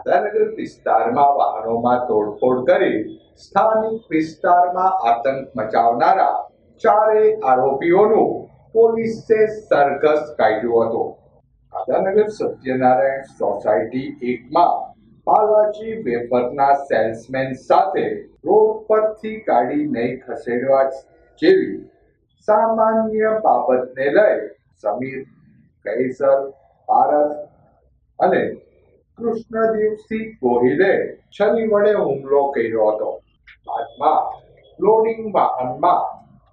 રાધાનગર વિસ્તારમાં વાહનોમાં તોડફોડ કરી સ્થાનિક વિસ્તારમાં આતંક મચાવનારા ચારેય આરોપીઓનું પોલીસે સરઘસ કાઢ્યો હતો. દાદાનગર સત્યનારાયણ સોસાયટી એકમાં બાલાજી વેફરના સેલ્સમેન સાથે રોડ પરથી ગાડી નહીં ખસેડવા જેવી સામાન્ય બાબતને લઈ સમીર, કૈસર, પારસ અને કૃષ્ણદેવસિંહ ગોહિલે છરી વડે હુમલો કર્યો હતો. બાદમાં લોડિંગ વાહનમાં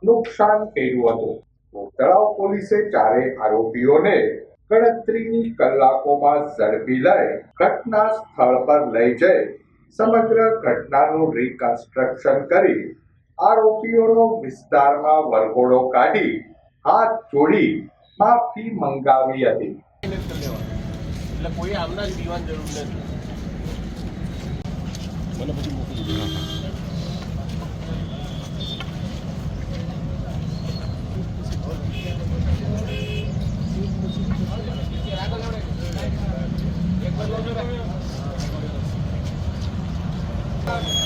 નુકસાન કર્યું હતું. તળાવ પોલીસે ચારેય આરોપીઓને ગણતરીની કલાકોમાં ઝડપી લઈ ઘટના સ્થળ પર લઈ જઈ સમગ્ર ઘટનાનું રિકન્સ્ટ્રક્શન કરી આરોપીઓનો વિસ્તારમાં વરઘોડો કાઢી હાથ જોડી માફી મંગાવી હતી. એટલે કોઈ આવનાર પીવાની જરૂર નથી. મને પછી મોકલી દીધું Thank you.